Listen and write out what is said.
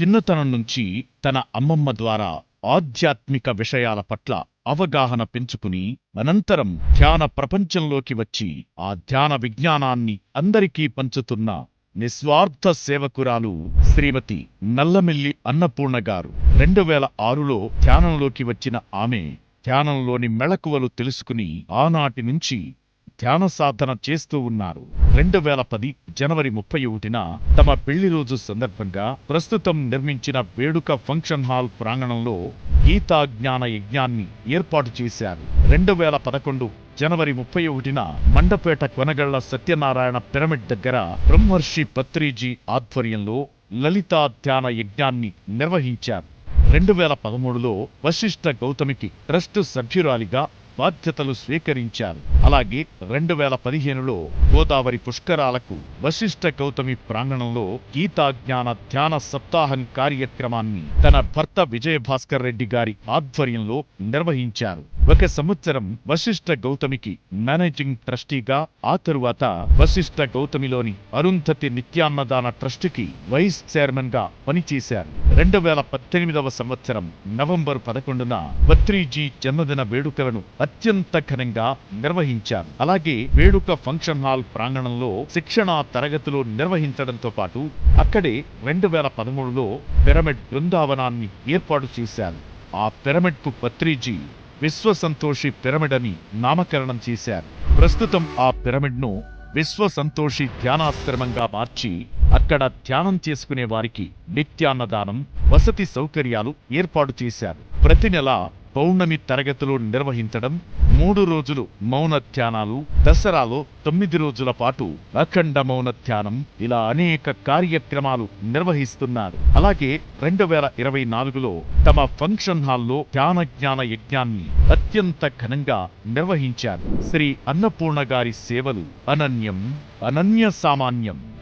చిన్నతనం నుంచి తన అమ్మమ్మ ద్వారా ఆధ్యాత్మిక విషయాల పట్ల అవగాహన పెంచుకుని అనంతరం ధ్యాన ప్రపంచంలోకి వచ్చి ఆ ధ్యాన విజ్ఞానాన్ని అందరికీ పంచుతున్న నిస్వార్థ సేవకురాలు శ్రీమతి నల్లమిల్లి అన్నపూర్ణ గారు. రెండు వేల ఆరులో ధ్యానంలోకి వచ్చిన ఆమె ధ్యానంలోని మెళకువలు తెలుసుకుని ఆనాటి నుంచి ధ్యాన సాధన చేస్తూ ఉన్నారు. రెండు వేల పది జనవరి ముప్పై ఒకటిన తమ పెళ్ళి రోజు సందర్భంగా ప్రస్తుతం నిర్మించిన వేడుక ఫంక్షన్ హాల్ ప్రాంగణంలో గీతా జ్ఞాన యజ్ఞాన్ని ఏర్పాటు చేశారు. రెండు వేల పదకొండు జనవరి ముప్పై ఒకటిన మండపేట కొనగళ్ళ సత్యనారాయణ పిరమిడ్ దగ్గర బ్రహ్మర్షి పత్రిజీ ఆధ్వర్యంలో లలితా ధ్యాన యజ్ఞాన్ని నిర్వహించారు. రెండు వేల పదమూడులో వశిష్ఠ గౌతమికి ట్రస్ట్ సభ్యురాలిగా బాధ్యతలు స్వీకరించారు. అలాగే రెండు వేల పదిహేనులో గోదావరి పుష్కరాలకు వశిష్ఠ గౌతమి ప్రాంగణంలో గీతా జ్ఞాన ధ్యాన సప్తాహం కార్యక్రమాన్ని తన భర్త విజయభాస్కర్ రెడ్డి గారి ఆధ్వర్యంలో నిర్వహించారు. ఒక సంవత్సరం వశిష్ఠ గౌతమికి మేనేజింగ్ ట్రస్టీగా ఆ తరువాత వశిష్ఠ గౌతమిలోని అరుంధతి నిత్యాన్నదాన ట్రస్టుకి వైస్ చైర్మన్గా పనిచేశారు. రెండు వేల పద్దెనిమిదవ సంవత్సరం నవంబర్ పదకొండున బత్రీజీ జన్మదిన వేడుకలను అత్యంత ఘనంగా నిర్వహించారు. అలాగే వేడుక ఫంక్షన్ హాల్ ప్రాంగణంలో శిక్షణా తరగతులు నిర్వహించడంతో పాటు అక్కడే రెండు వేల పదమూడులో పిరమిడ్ బృందావనాన్ని ఏర్పాటు చేశారు. ఆ పిరమిడ్కు పత్రిజీ విశ్వసంతోషి పిరమిడ్ అని నామకరణం చేశారు. ప్రస్తుతం ఆ పిరమిడ్ను విశ్వసంతోషి విశ్వ సంతోషి ధ్యానాశ్రమంగా మార్చి అక్కడ ధ్యానం చేసుకునే వారికి నిత్యాన్నదానం వసతి సౌకర్యాలు ఏర్పాటు చేశారు. ప్రతి నెల పౌర్ణమి తరగతులు నిర్వహించడం మూడు రోజులు మౌన ధ్యానాలు దసరాలో తొమ్మిది రోజుల పాటు అఖండ మౌన ధ్యానం ఇలా అనేక కార్యక్రమాలు నిర్వహిస్తున్నారు. అలాగే రెండు వేల ఇరవై నాలుగులో తమ ఫంక్షన్ హాల్లో ధ్యాన జ్ఞాన యజ్ఞాన్ని అత్యంత ఘనంగా నిర్వహించారు. శ్రీ అన్నపూర్ణ గారి సేవలు అనన్యం అనన్య సామాన్యం.